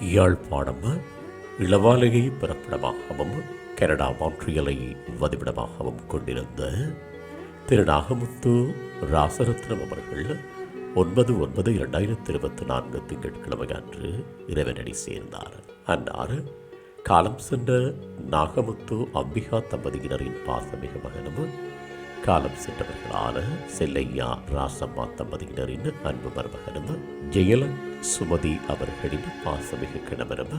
Yazhpanam இளவாலையை பிறப்பிடமாகவும் Canada மாற்றியலை வதிவிடமாகவும் கொண்டிருந்த திரு நாகமுத்து ராசரத்னம் அவர்கள் ஒன்பது ஒன்பது இரண்டாயிரத்தி இருபத்தி நான்கு திங்கட்கிழமை அன்று இறைவனடி சேர்ந்தார். அன்னார் காலம் சென்ற நாகமுத்து அம்பிகா தம்பதியினரின் பாசமிக மகனும் காலம் சென்றவர்களான செல்லையா ராசம்மா தம்பதியினரின் அன்பு மருமகனும் ஜெயலன் சுமதி அவர்களின் பாசமிகு கணவரும்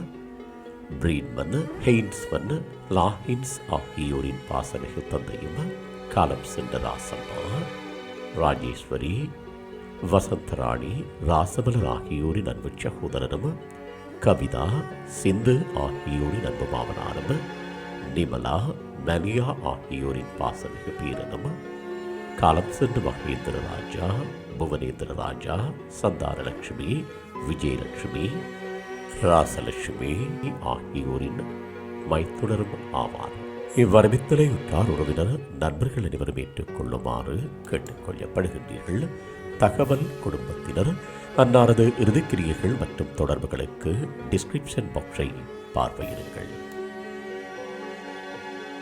பிரீன்மன் ஹெய்ன்ஸ்மன் லாஹின்ஸ் ஆகியோரின் பாசமிகு தந்தையும் காலம் சென்ற ராசம்மா ராஜேஸ்வரி வசந்தராணி ராசபலர் ஆகியோரின் அன்பு சகோதரனும் கவிதா சிந்து ஆகியோரின் அன்பு மாமனாரும் நிமலா நலியா ஆகியோரின் பாசமிகு பீரனும் காலம் சென்று மகேந்திர ராஜா புவனேந்திர ராஜா சந்தானலட்சுமி விஜயலட்சுமி ராசலட்சுமி ஆகியோரின் மைத்துணரும் ஆவார். இவ்வரவித்தலை உற்றார் உறவினர் நண்பர்கள் அனைவரும் ஏற்றுக்கொள்ளுமாறு கேட்டுக்கொள்ளப்படுகின்றீர்கள். தகவல் குடும்பத்தினர் அன்னாரது இறுதிக்கிரியைகள் மற்றும் தொடர்புகளுக்கு டிஸ்கிரிப்ஷன் பாக்ஸை பார்வையிடுங்கள்.